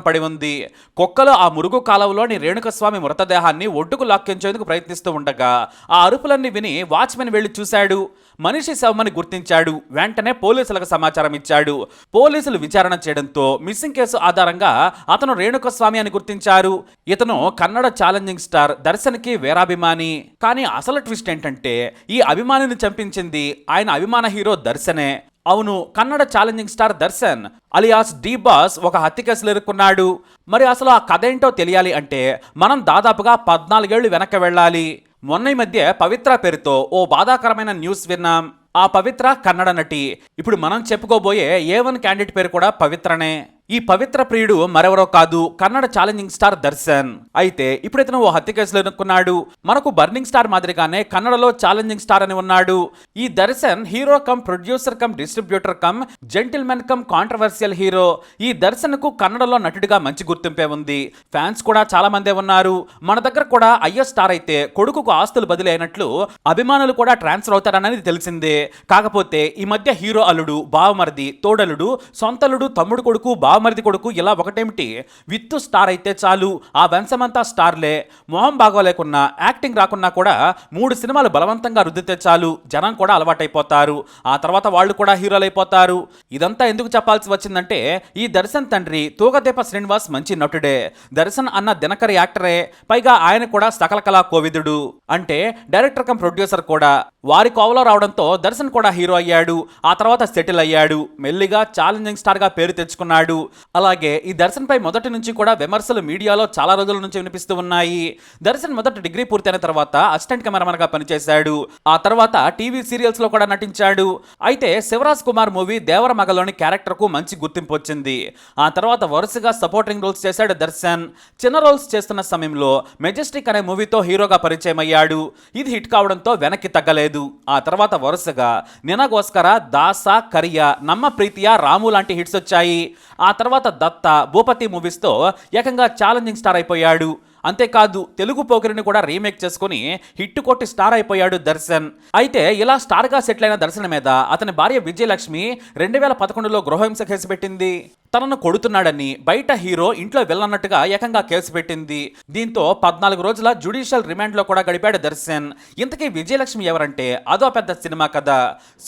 పడి ఉంది. కుక్కలు ఆ మురుగు కాలువలోని రేణుకస్వామి మృతదేహాన్ని ఒడ్డుకు లాక్కించేందుకు ప్రయత్నిస్తూ ఉండగా ఆ అరుపులన్నీ విని వాచ్మెన్ వెళ్ళి చూశాడు. మనిషి శవమని గుర్తించాడు. వెంటనే పోలీసులకు సమాచారం ఇచ్చాడు. పోలీసులు విచారణ చేయడంతో మిస్సింగ్ కేసు ఆధారంగా అతను రేణుకస్వామి అని గుర్తించారు. ఇతను కన్నడ ఛాలెంజింగ్ స్టార్ దర్శన్కి వేరాభిమాని. కానీ అసలు ట్విస్ట్ ఏంటంటే ఈ అభిమానిని చంపించింది ఆయన అభిమాన హీరో దర్శనే. అవును Kannada challenging star Darshan alias D boss ఒక హత్య కేసులు ఎదుర్కొన్నాడు మరి అసలు ఆ కథ ఏంటో తెలియాలి అంటే మనం దాదాపుగా పద్నాలుగేళ్ళు వెనక్కి వెళ్ళాలి. మొన్న ఈ మధ్య పవిత్ర పేరుతో ఓ బాధాకరమైన న్యూస్ విన్నాం. ఆ పవిత్ర కన్నడ నటి ఇప్పుడు మనం చెప్పుకోబోయే ఏ వన్ క్యాండిడేట్ పేరు కూడా పవిత్రనే. ఈ పవిత్ర ప్రియుడు మరెవరో కాదు కన్నడ ఛాలెంజింగ్ స్టార్ దర్శన్. అయితే ఇప్పుడు ఇతను ఓ హత్య కేసులో ఎన్నుకున్నాడు. మనకు బర్నింగ్ స్టార్ మాదిరిగానే కన్నడలో ఛాలెంజింగ్ స్టార్ అని ఉన్నాడు. ఈ Darshan hero cum producer cum distributor cum gentlemen cum controversial hero. ఈ దర్శన్కు కన్నడలో నటుడిగా మంచి గుర్తింపే ఉంది. ఫ్యాన్స్ కూడా చాలా మందే ఉన్నారు. మన దగ్గర కూడా అయ్యో స్టార్ అయితే కొడుకుకు ఆస్తులు బదిలీ అయినట్లు అభిమానులు కూడా ట్రాన్స్ఫర్ అవుతారనేది తెలిసిందే. కాకపోతే ఈ మధ్య హీరో అల్లుడు బావమరిది తోడలుడు సొంతలుడు తమ్ముడు కొడుకు బా బావమరిది కొడుకు ఇలా ఒకటేమిటి? విత్తు స్టార్ అయితే చాలు ఆ వంశమంతా స్టార్లే. మొహం బాగోలేకున్నా యాక్టింగ్ రాకున్నా కూడా మూడు సినిమాలు బలవంతంగా రుద్దితే చాలు జనం కూడా అలవాటైపోతారు. ఆ తర్వాత వాళ్ళు కూడా హీరోలు అయిపోతారు ఇదంతా ఎందుకు చెప్పాల్సి వచ్చిందంటే ఈ దర్శన్ తండ్రి తూగదీప శ్రీనివాస్ మంచి నటుడే. దర్శన్ అన్న దినకర్ యాక్టరే పైగా ఆయన కూడా సకల కళా కోవిదుడు. అంటే డైరెక్టర్ కం ప్రొడ్యూసర్ కూడా. వారి కోవలో రావడంతో దర్శన్ కూడా హీరో అయ్యాడు. ఆ తర్వాత సెటిల్ అయ్యాడు. మెల్లిగా ఛాలెంజింగ్ స్టార్గా పేరు తెచ్చుకున్నాడు. అలాగే ఈ దర్శన్పై మొదటి నుంచి కూడా విమర్శలు మీడియాలో చాలా రోజుల నుంచి వినిపిస్తూ ఉన్నాయి. దర్శన్ మొదటి డిగ్రీ పూర్తయిన తర్వాత అసిస్టెంట్ కెమెరామెన్గా పనిచేశాడు. ఆ తర్వాత టీవీ సీరియల్స్లో కూడా నటించాడు. అయితే శివరాజ్ కుమార్ మూవీ దేవర మగలోని క్యారెక్టర్కు మంచి గుర్తింపు వచ్చింది. ఆ తర్వాత వరుసగా సపోర్టింగ్ రోల్స్ చేశాడు దర్శన్. చిన్న రోల్స్ చేస్తున్న సమయంలో మెజెస్టిక్ అనే మూవీతో హీరోగా పరిచయం అయ్యాడు ఇది హిట్ కావడంతో వెనక్కి తగ్గలేదు. ఆ తర్వాత వరుసగా నినగోస్కర దాస కరియా నమ్మ ప్రీతియా రాము లాంటి హిట్స్ వచ్చాయి. ఆ తర్వాత దత్త భూపతి మూవీస్తో ఏకంగా ఛాలెంజింగ్ స్టార్ అయిపోయాడు. అంతేకాదు తెలుగు పోకిరిని కూడా రీమేక్ చేసుకుని హిట్ కొట్టి స్టార్ అయిపోయాడు దర్శన్. అయితే ఇలా స్టార్గా సెటిల్ అయిన దర్శన్ మీద అతని భార్య విజయలక్ష్మి రెండు వేల పదకొండులో గృహహింస కేసు పెట్టింది. తనను కొడుతున్నాడని బయట హీరో ఇంట్లో వెళ్ళన్నట్టుగా ఏకంగా కేసు పెట్టింది. దీంతో పద్నాలుగు రోజుల జ్యుడిషియల్ రిమాండ్లో కూడా గడిపాడు దర్శన్. ఇంతకీ విజయలక్ష్మి ఎవరంటే అదో పెద్ద సినిమా కథ.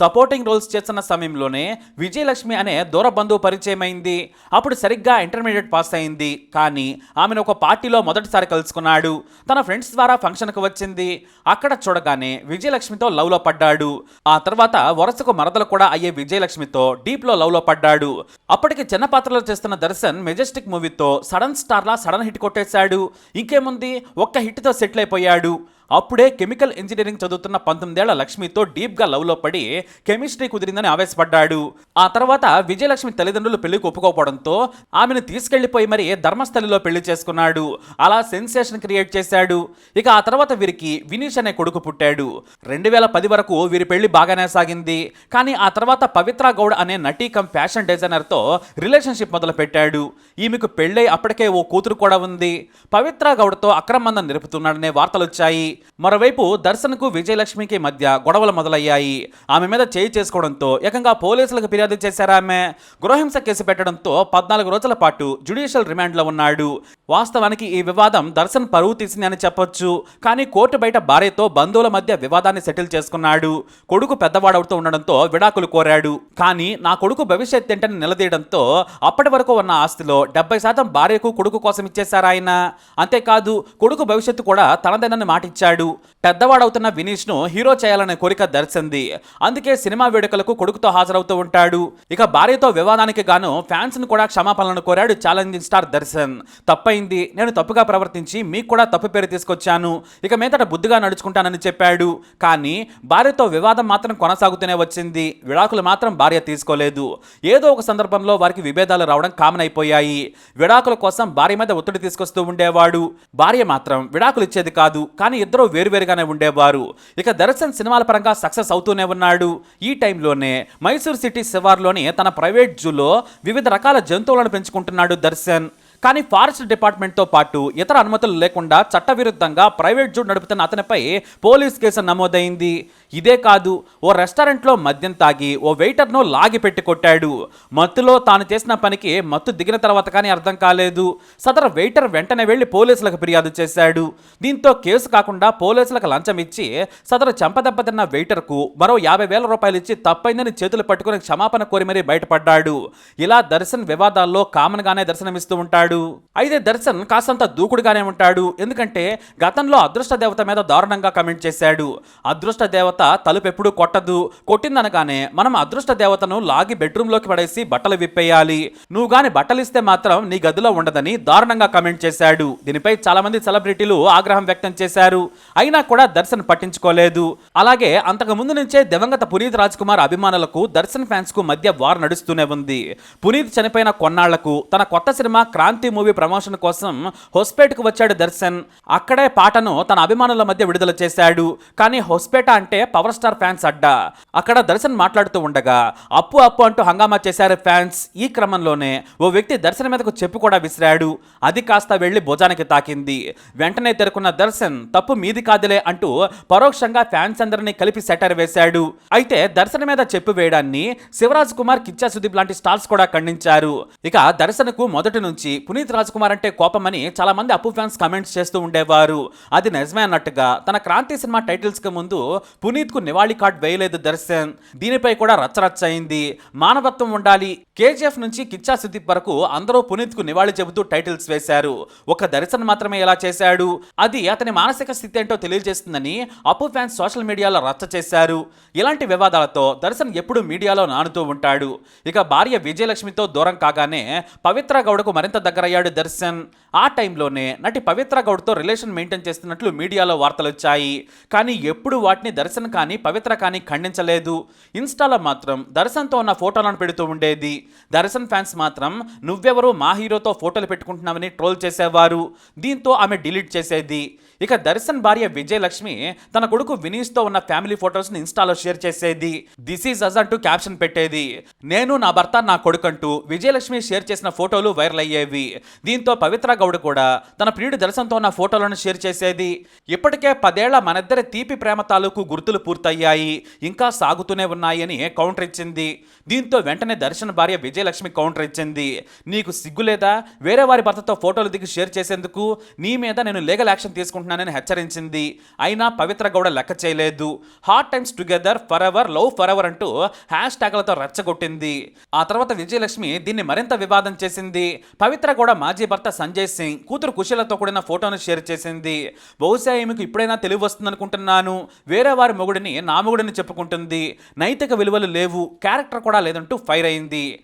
సపోర్టింగ్ రోల్స్ చేస్తున్న సమయంలోనే విజయలక్ష్మి అనే దూర బంధువు పరిచయమైంది. అప్పుడు సరిగ్గా ఇంటర్మీడియట్ పాస్ అయింది. కానీ ఆమెను ఒక పార్టీలో మొదటిసారి కలుసుకున్నాడు. తన ఫ్రెండ్స్ ద్వారా ఫంక్షన్కు వచ్చింది. అక్కడ చూడగానే విజయలక్ష్మితో లవ్లో పడ్డాడు. ఆ తర్వాత వరుసకు మరదలు కూడా అయ్యే విజయలక్ష్మితో డీప్లో లవ్లో పడ్డాడు. అప్పటికి చిన్న పాత్రలో చేస్తున్న దర్శన్ మెజెస్టిక్ మూవీతో సడన్ స్టార్లా సడన్ హిట్ కొట్టేశాడు. ఇంకేముంది? ఒక్క హిట్తో సెటిల్ అయిపోయాడు. అప్పుడే కెమికల్ ఇంజనీరింగ్ చదువుతున్న పంతొమ్మిదేళ్ళ లక్ష్మితో డీప్గా లవ్లో పడి కెమిస్ట్రీ కుదిరిందని ఆవేశపడ్డాడు. ఆ తర్వాత విజయలక్ష్మి తల్లిదండ్రులు పెళ్ళికి ఒప్పుకోకపోవడంతో ఆమెను తీసుకెళ్ళిపోయి మరి ధర్మస్థలిలో పెళ్ళి చేసుకున్నాడు. అలా సెన్సేషన్ క్రియేట్ చేశాడు. ఇక ఆ తర్వాత వీరికి వినీష్ అనే కొడుకు పుట్టాడు. రెండు వేల పది వరకు వీరి పెళ్ళి బాగానే సాగింది. కానీ ఆ తర్వాత పవిత్ర గౌడ్ అనే నటీ కమ్ ఫ్యాషన్ డిజైనర్తో రిలేషన్షిప్ మొదలు పెట్టాడు ఈమెకు పెళ్ళై అప్పటికే ఓ కూతురు కూడా ఉంది. పవిత్ర గౌడ్తో అక్రమందం నిలుపుతున్నాడనే వార్తలు వచ్చాయి మరోవైపు దర్శన్కు విజయలక్ష్మికి మధ్య గొడవలు మొదలయ్యాయి. ఆమె మీద చేయి చేసుకోవడంతో ఏకంగా పోలీసులకు ఫిర్యాదు చేశారు ఆమె? గృహహింస కేసు పెట్టడంతో పద్నాలుగు రోజుల పాటు జ్యుడిషియల్ రిమాండ్లో ఉన్నాడు. వాస్తవానికి ఈ వివాదం దర్శన్ పరువు తీసింది అని చెప్పొచ్చు. కానీ కోర్టు బయట భార్యతో బంధువుల మధ్య వివాదాన్ని సెటిల్ చేసుకున్నాడు. కొడుకు పెద్దవాడవుతూ ఉండడంతో విడాకులు కోరాడు. కానీ నా కొడుకు భవిష్యత్ ఏంటని నిలదీయడంతో అప్పటి వరకు ఉన్న ఆస్తిలో డెబ్బై శాతం భార్యకు కొడుకు కోసం ఇచ్చేశారు ఆయన. అంతేకాదు కొడుకు భవిష్యత్తు కూడా తనదేనని మాటిచ్చాడు పెద్దవాడవుతున్న వినీష్ను హీరో చేయాలనే కోరిక దర్శింది. అందుకే సినిమా వేడుకలకు కొడుకుతో హాజరవుతూ ఉంటాడు. ఇక భార్యతో వివాదానికి గాను ఫ్యాన్స్ను కూడా క్షమాపణలను కోరాడు ఛాలెంజింగ్ స్టార్ దర్శన్. తప్పైంది. నేను తప్పుగా ప్రవర్తించి మీకు కూడా తప్పు పేరు తీసుకొచ్చాను. ఇక మీదట బుద్ధిగా నడుచుకుంటానని చెప్పాడు. కానీ భార్యతో వివాదం మాత్రం కొనసాగుతూనే వచ్చింది. విడాకులు మాత్రం భార్య తీసుకోలేదు. ఏదో ఒక సందర్భంలో వారికి విభేదాలు రావడం కామన్ అయిపోయాయి విడాకుల కోసం భార్య మీద ఒత్తిడి తీసుకొస్తూ ఉండేవాడు. భార్య మాత్రం విడాకులు ఇచ్చేది కాదు. కానీ ఇద్దరు వేరువేరుగానే ఉండేవారు. ఇక దర్శన్ సినిమాల పరంగా సక్సెస్ అవుతూనే ఉన్నాడు. ఈ టైంలోనే మైసూర్ సిటీ శివార్లోని తన ప్రైవేట్ జూలో వివిధ రకాల జంతువులను పెంచుకుంటున్నాడు దర్శన్. కానీ ఫారెస్ట్ డిపార్ట్మెంట్తో పాటు ఇతర అనుమతులు లేకుండా చట్టవిరుద్ధంగా ప్రైవేట్ జూ నడుపుతున్న అతనిపై పోలీస్ కేసు నమోదైంది. ఇదే కాదు ఓ రెస్టారెంట్లో మద్యం తాగి ఓ వెయిటర్ను లాగి పెట్టి కొట్టాడు. మత్తులో తాను చేసిన పనికి మత్తు దిగిన తర్వాత కానీ అర్థం కాలేదు. సదరు వెయిటర్ వెంటనే వెళ్ళి పోలీసులకు ఫిర్యాదు చేశాడు. దీంతో కేసు కాకుండా పోలీసులకు లంచం ఇచ్చి సదరు చెంపదెబ్బతిన్న వెయిటర్కు మరో యాభై వేల రూపాయలు ఇచ్చి తప్పైందని చేతులు పట్టుకుని క్షమాపణ కోరి మరీ బయటపడ్డాడు. ఇలా దర్శన్ వివాదాల్లో కామన్గానే దర్శనమిస్తూ ఉంటాడు. అయితే దర్శన్ కాస్తంత దూకుడుగానే ఉంటాడు. ఎందుకంటే గతంలో అదృష్ట దేవత మీద దారుణంగా కమెంట్ చేశాడు. అదృష్ట దేవత తలుపు ఎప్పుడు కొట్టదు. కొట్టిందనగానే మనం అదృష్ట దేవతను లాగి బెడ్రూమ్లోకి పడేసి బట్టలు విప్పేయాలి. నువ్వు గాని బట్టలు ఇస్తే మాత్రం నీ గదిలో ఉండదని దారుణంగా కమెంట్ చేశాడు. దీనిపై చాలా మంది సెలబ్రిటీలు ఆగ్రహం వ్యక్తం చేశారు. అయినా కూడా దర్శన్ పట్టించుకోలేదు. అలాగే అంతకు ముందు నుంచే దివంగత పునీత్ రాజ్ కుమార్ అభిమానులకు దర్శన్ ఫ్యాన్స్కు మధ్య వార్ నడుస్తూనే ఉంది. పునీత్ చనిపోయిన కొన్నాళ్ళకు తన కొత్త సినిమా క్రాంతి మూవీ ప్రమోషన్ కోసం హొస్పేట్కు వచ్చాడు దర్శన్. అక్కడే పాటను తన అభిమానుల మధ్య విడుదల చేశాడు. కానీ హొస్పేట అంటే పవర్ స్టార్ ఫ్యాన్స్ అడ్డా. అక్కడ దర్శన్ మాట్లాడుతూ ఉండగా అప్పు అప్పు అంటూ హంగామా చేశారు ఫ్యాన్స్. ఈ క్రమంలోనే ఓ వ్యక్తి దర్శన్ మీదకు చెప్పు కూడా విసిరాడు. అది కాస్త వెళ్ళి భుజానికి తాకింది. వెంటనే తెరుకున్న దర్శన్ తప్పు మీది కాదులే అంటూ పరోక్షంగా ఫ్యాన్స్ అందరినీ కలిపి సెటర్ వేశాడు. అయితే దర్శన్ మీద చెప్పు వేయడాన్ని శివరాజ్ కుమార్ కిచ్చా సుదీప్ లాంటి స్టార్స్ కూడా ఖండించారు. ఇక దర్శనకు మొదటి నుంచి పునీత్ రాజ్ కుమార్ అంటే కోపమని చాలా మంది అప్పు ఫ్యాన్స్ కమెంట్స్ చేస్తూ ఉండేవారు. అది నిజమే అన్నట్టుగా తన క్రాంతి సినిమా టైటిల్స్కి ముందు పునీత్కు నివాళి కార్డ్ వేయలేదు దర్శన్. దీనిపై కూడా రచ్చరచ్చ అయింది మానవత్వం ఉండాలి. కేజీఎఫ్ నుంచి కిచ్చా సుదీప్ వరకు అందరూ పునీత్కు నివాళి చెబుతూ టైటిల్స్ వేశారు. ఒక దర్శన్ మాత్రమే ఇలా చేశాడు? అది అతని మానసిక స్థితి ఏంటో తెలియజేస్తుందని అప్పు ఫ్యాన్స్ సోషల్ మీడియాలో రచ్చ చేశారు. ఇలాంటి వివాదాలతో దర్శన్ ఎప్పుడు మీడియాలో నానుతూ ఉంటాడు. ఇక భార్య విజయలక్ష్మితో దూరం కాగానే పవిత్ర గౌడకు మరింత దగ్గరయ్యాడు దర్శన్. ఆ టైంలోనే నటి పవిత్ర గౌడ్తో రిలేషన్ మెయింటైన్ చేస్తున్నట్లు మీడియాలో వార్తలు వచ్చాయి. కానీ ఎప్పుడు వాటిని దర్శన్ కానీ పవిత్ర కానీ ఖండించలేదు. ఇన్స్టాలో మాత్రం దర్శన్తో ఉన్న ఫోటోలను పెడుతూ ఉండేది. దర్శన్ ఫ్యాన్స్ మాత్రం నువ్వెవరు మా హీరోతో ఫోటోలు పెట్టుకుంటున్నావని ట్రోల్ చేసేవారు. దీంతో ఆమె డిలీట్ చేసేది. ఇక దర్శన్ భార్య విజయలక్ష్మి తన కొడుకు వినీష్తో ఉన్న ఫ్యామిలీ ఫొటోస్ని ఇన్స్టాలో షేర్ చేసేది. దిస్ ఈజ్ అజ్ అంటూ క్యాప్షన్ పెట్టేది. నేను నా భర్త నా కొడుకు అంటూ విజయలక్ష్మి షేర్ చేసిన ఫోటోలు వైరల్ అయ్యేవి. దీంతో పవిత్ర గౌడ్ కూడా తన ప్రియుడు దర్శన్తో ఉన్న ఫోటోలను షేర్ చేసేది. ఇప్పటికే పదేళ్ళ మనిద్దరి తీపి ప్రేమ తాలూకు గుర్తులు పూర్తయ్యాయి. ఇంకా సాగుతూనే ఉన్నాయని కౌంటర్ ఇచ్చింది. దీంతో వెంటనే దర్శన్ భార్య విజయలక్ష్మి కౌంటర్ ఇచ్చింది. నీకు సిగ్గులేదా? వేరే వారి భర్తతో ఫోటోలు దిగి షేర్ చేసేందుకు నీ మీద నేను లీగల్ యాక్షన్ తీసుకుంటున్నానని హెచ్చరించింది. అయినా పవిత్ర గౌడ లెక్క చేయలేదు. Hot times together for ever love for ever అంటూ హ్యాష్ ట్యాగ్లతో రెచ్చగొట్టింది. ఆ తర్వాత విజయలక్ష్మి దీన్ని మరింత వివాదం చేసింది. పవిత్ర గౌడ మాజీ భర్త సంజయ్ సింగ్ కూతురు కుశలతో కూడిన ఫోటోను షేర్ చేసింది. బహుశా ఈమెకు ఇప్పుడైనా తెలివి వస్తుందనుకుంటున్నాను. వేరే వారి మొగుడిని నా మొగుడిని చెప్పుకుంటుంది. నైతిక విలువలు లేవు. క్యారెక్టర్ కూడా లేదంటూ ఫైర్ అయింది.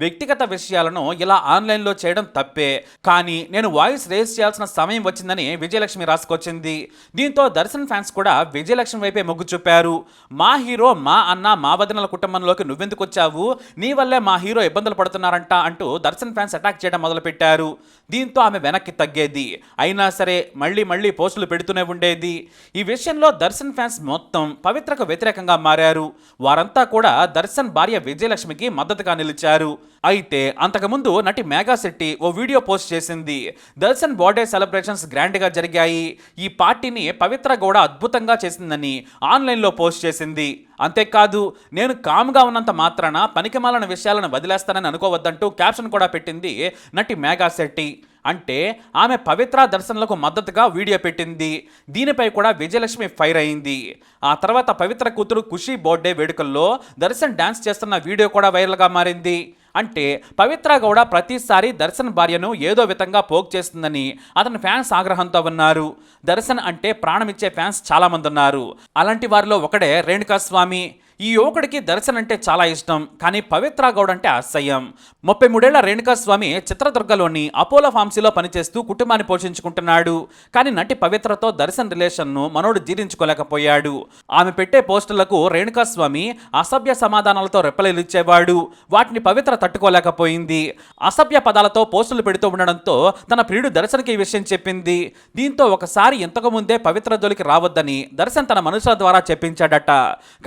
వ్యక్తిగత విషయాలను ఇలా ఆన్లైన్లో చేయడం తప్పే. కానీ నేను వాయిస్ రేస్ చేయాల్సిన సమయం వచ్చిందని విజయలక్ష్మి రాసుకొచ్చింది. దీంతో దర్శన్ ఫ్యాన్స్ కూడా విజయలక్ష్మి వైపే మొగ్గు చూపారు. మా హీరో మా అన్న మా వదినల కుటుంబంలోకి నువ్వెందుకు వచ్చావు నీ వల్లే మా హీరో ఇబ్బందులు పడుతున్నారంట అంటూ దర్శన్ ఫ్యాన్స్ అటాక్ చేయడం మొదలుపెట్టారు. దీంతో ఆమె వెనక్కి తగ్గేది. అయినా సరే మళ్ళీ మళ్ళీ పోస్టులు పెడుతూనే ఉండేది. ఈ విషయంలో దర్శన్ ఫ్యాన్స్ మొత్తం పవిత్రకు వ్యతిరేకంగా మారారు. వారంతా కూడా దర్శన్ భార్య విజయలక్ష్మికి మద్దతుగా నిలిచారు. అయితే అంతకుముందు నటి మేఘా శెట్టి ఓ వీడియో పోస్ట్ చేసింది. దర్శన్ బర్త్డే సెలబ్రేషన్స్ గ్రాండ్గా జరిగాయి. ఈ పార్టీని పవిత్ర గౌడ అద్భుతంగా చేసిందని ఆన్లైన్లో పోస్ట్ చేసింది. అంతేకాదు నేను కామ్గా ఉన్నంత మాత్రాన పనికిమాలిన విషయాలను వదిలేస్తానని అనుకోవద్దంటూ క్యాప్షన్ కూడా పెట్టింది నటి మేఘా శెట్టి. అంటే ఆమె పవిత్ర దర్శనలకు మద్దతుగా వీడియో పెట్టింది. దీనిపై కూడా విజయలక్ష్మి ఫైర్ అయింది. ఆ తర్వాత పవిత్ర కూతురు ఖుషి బర్త్డే వేడుకల్లో దర్శన్ డ్యాన్స్ చేస్తున్న వీడియో కూడా వైరల్గా మారింది. అంటే పవిత్ర గౌడ ప్రతిసారి దర్శన్ భార్యను ఏదో విధంగా పోక్ చేస్తుందని అతని ఫ్యాన్స్ ఆగ్రహంతో ఉన్నారు. దర్శన్ అంటే ప్రాణమిచ్చే ఫ్యాన్స్ చాలామంది ఉన్నారు అలాంటి వారిలో ఒకడే రేణుకా స్వామి ఈ యువకుడికి దర్శన్ అంటే చాలా ఇష్టం కానీ పవిత్ర గౌడ్ అంటే అసహ్యం. ముప్పై మూడేళ్ళ రేణుకా స్వామి చిత్రదుర్గలోని అపోలో ఫార్మసీలో పనిచేస్తూ కుటుంబాన్ని పోషించుకుంటున్నాడు. కానీ నటి పవిత్రతో దర్శన్ రిలేషన్ను మనోడు జీర్ణించుకోలేకపోయాడు. ఆమె పెట్టే పోస్టులకు రేణుకా స్వామి అసభ్య సమాధానాలతో రెప్పలు ఇచ్చేవాడు వాటిని పవిత్ర తట్టుకోలేకపోయింది. అసభ్య పదాలతో పోస్టులు పెడుతూ ఉండడంతో తన ప్రియుడు దర్శన్కి ఈ విషయం చెప్పింది. దీంతో ఒకసారి ఇంతకు ముందే పవిత్ర జోలికి రావద్దని దర్శన్ తన మనుషుల ద్వారా చెప్పించాడట.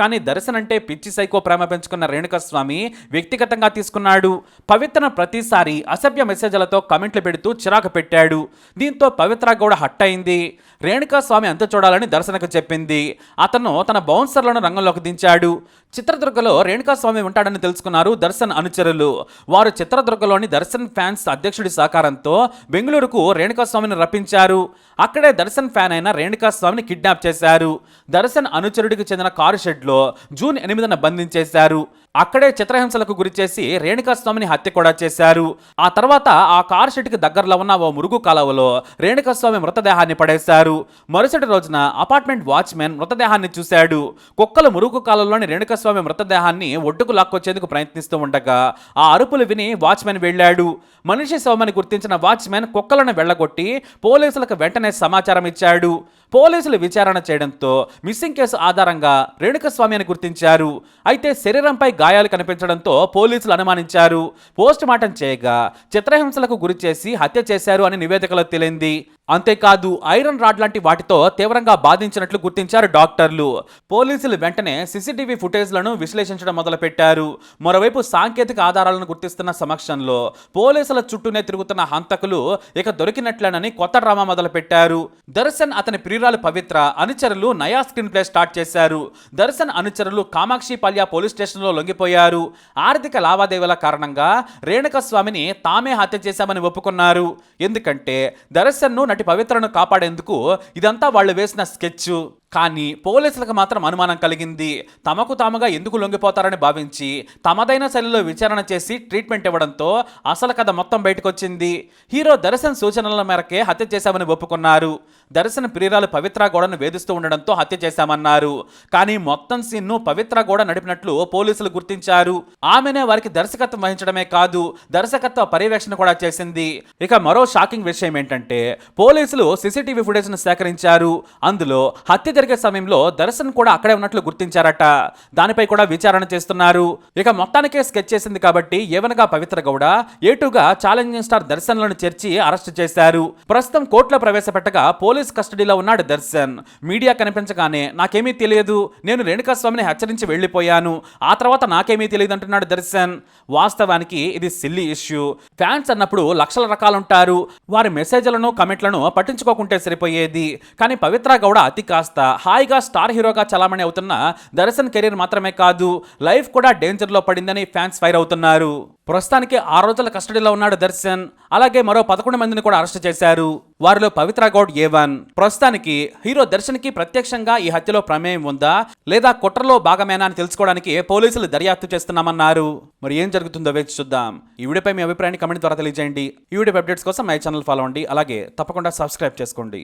కానీ దర్శన్ అంటే పిచ్చి సైకో ప్రేమ పెంచుకున్న రేణుకస్వామి వ్యక్తిగతంగా తీసుకున్నాడు. పవిత్రను ప్రతిసారి అసభ్య మెసేజ్లతో కమెంట్లు పెడుతూ చిరాకు పెట్టాడు. దీంతో పవిత్ర గౌడ హట్ అయింది. రేణుకాస్వామి అంత చూడాలని దర్శనకు చెప్పింది. అతను తన బౌన్సర్లను రంగంలోకి దించాడు. చిత్రదుర్గలో రేణుకాస్వామి ఉంటాడని తెలుసుకున్నారు దర్శన్ అనుచరులు. వారు చిత్రదుర్గలోని దర్శన్ ఫ్యాన్స్ అధ్యక్షుడి సహకారంతో బెంగళూరుకు రేణుకాస్వామిని రప్పించారు. అక్కడే దర్శన్ ఫ్యాన్ అయిన రేణుకాస్వామిని కిడ్నాప్ చేశారు. దర్శన్ అనుచరుడికి చెందిన కారు షెడ్లో జూన్ ఎనిమిదిన బంధించేశారు. అక్కడే చిత్రహింసలకు గురిచేసి రేణుకాస్వామిని హత్య కూడా చేశారు. ఆ తర్వాత ఆ కార్ షెడ్కి దగ్గరలో ఉన్న ఓ మురుగు కాలువలో రేణుకాస్వామి మృతదేహాన్ని పడేశారు. మరుసటి రోజున అపార్ట్మెంట్ వాచ్మెన్ మృతదేహాన్ని చూశాడు. కుక్కలు మురుగు కాలంలోని రేణుకాస్వామి మృతదేహాన్ని ఒడ్డుకు లాక్కొచ్చేందుకు ప్రయత్నిస్తూ ఉండగా ఆ అరుపులు విని వాచ్మెన్ వెళ్ళాడు. మనిషి శవమని గుర్తించిన వాచ్మెన్ కుక్కలను వెళ్ళగొట్టి పోలీసులకు వెంటనే సమాచారం ఇచ్చాడు పోలీసులు విచారణ చేయడంతో మిస్సింగ్ కేసు ఆధారంగా రేణుకస్వామి అని గుర్తించారు. అయితే శరీరంపై గాయాలు కనిపించడంతో పోలీసులు అనుమానించారు. పోస్ట్ మార్టం చేయగా చిత్రహింసలకు గురి చేసి హత్య చేశారు అని నివేదికలో తేలింది. అంతేకాదు ఐరన్ రాడ్ లాంటి వాటితో తీవ్రంగా బాధించినట్లు గుర్తించారు డాక్టర్లు. పోలీసులు వెంటనే సీసీటీవీ ఫుటేజ్లను విశ్లేషించడం మొదలుపెట్టారు. మరోవైపు సాంకేతిక ఆధారాలను గుర్తిస్తున్న సమక్షంలో పోలీసుల చుట్టూనే తిరుగుతున్న హంతకులు ఇక దొరికినట్లేనని కొత్త డ్రామా మొదలుపెట్టారు. దర్శన్ అతని ప్రియురాలు పవిత్ర అనుచరులు నయా స్క్రీన్ ప్లే స్టార్ట్ చేశారు. దర్శన్ అనుచరులు కామాక్షి పల్యా పోలీస్ స్టేషన్లో లొంగిపోయారు. ఆర్థిక లావాదేవీల కారణంగా రేణుకస్వామిని తామే హత్య చేశామని ఒప్పుకున్నారు. ఎందుకంటే దర్శన్ను వాటి పవిత్రను కాపాడేందుకు ఇదంతా వాళ్ళు వేసిన స్కెచ్ కానీ పోలీసులకు మాత్రం అనుమానం కలిగింది. తమకు తాముగా ఎందుకు లొంగిపోతారని భావించి తమదైన శైలిలో విచారణ చేసి ట్రీట్మెంట్ ఇవ్వడంతో అసలు కథ మొత్తం బయటకొచ్చింది. హీరో దర్శన్ సూచనల మేరకే హత్య చేశామని ఒప్పుకున్నారు. దర్శన్ ప్రియురాలు పవిత్ర గోడను వేధిస్తూ ఉండడంతో హత్య చేశామన్నారు. కానీ మొత్తం సీన్ను పవిత్ర గోడ నడిపినట్లు పోలీసులు గుర్తించారు. ఆమెనే వారికి దర్శకత్వం వహించడమే కాదు దర్శకత్వ పర్యవేక్షణ కూడా చేసింది. ఇక మరో షాకింగ్ విషయం ఏంటంటే పోలీసులు సీసీటీవీ ఫుటేజ్ను సేకరించారు. అందులో హత్య జరిగే సమయంలో దర్శన్ కూడా అక్కడే ఉన్నట్లు గుర్తించారట. దానిపై కూడా విచారణ చేస్తున్నారు. ఇక మొత్తానికే స్కెచ్ చేసింది కాబట్టి ఏవనగా పవిత్ర గౌడ ఏటుగా ఛాలెంజింగ్ స్టార్ దర్శన్లను చేర్చి అరెస్ట్ చేశారు. ప్రస్తుతం కోర్టులో ప్రవేశపెట్టగా పోలీస్ కస్టడీలో ఉన్నాడు దర్శన్. మీడియా కనిపించగానే నాకేమీ తెలియదు. నేను రేణుకాస్వామిని హెచ్చరించి వెళ్ళిపోయాను. ఆ తర్వాత నాకేమీ తెలియదు అంటున్నాడు దర్శన్. వాస్తవానికి ఇది సిల్లీ ఇష్యూ. ఫ్యాన్స్ అన్నప్పుడు లక్షల రకాలుంటారు. వారి మెసేజ్లను కమెంట్లను పట్టించుకోకుంటే సరిపోయేది. కానీ పవిత్ర గౌడ అతి కాస్త హాయిగా స్టార్ హీరోగా చలామణి అవుతున్న దర్శన్ కెరీర్ మాత్రమే కాదు లైఫ్ కూడా డేంజర్లో పడిందని ఫ్యాన్స్ ఫైర్ అవుతున్నారు. ప్రస్తుతానికి ఆ రోజుల కస్టడీలో ఉన్నాడు దర్శన్. అలాగే మరో పదకొండు మందిని కూడా అరెస్ట్ చేశారు. వారిలో పవిత్ర గౌడ్ ఏవన్ ప్రస్తుతానికి హీరో దర్శన్కి ప్రత్యక్షంగా ఈ హత్యలో ప్రమేయం ఉందా లేదా కుట్రలో భాగమేనా అని తెలుసుకోవడానికి పోలీసులు దర్యాప్తు చేస్తున్నామన్నారు. మరి ఏం జరుగుతుందో వేచి చూద్దాం. ఈ వీడియోపై మీ అభిప్రాయాన్ని కమెంట్ ద్వారా తెలియజేయండి. ఈ వీడియో అప్డేట్స్ కోసం మై ఛానల్ ఫాలో అండి అలాగే తప్పకుండా సబ్స్క్రైబ్ చేసుకోండి.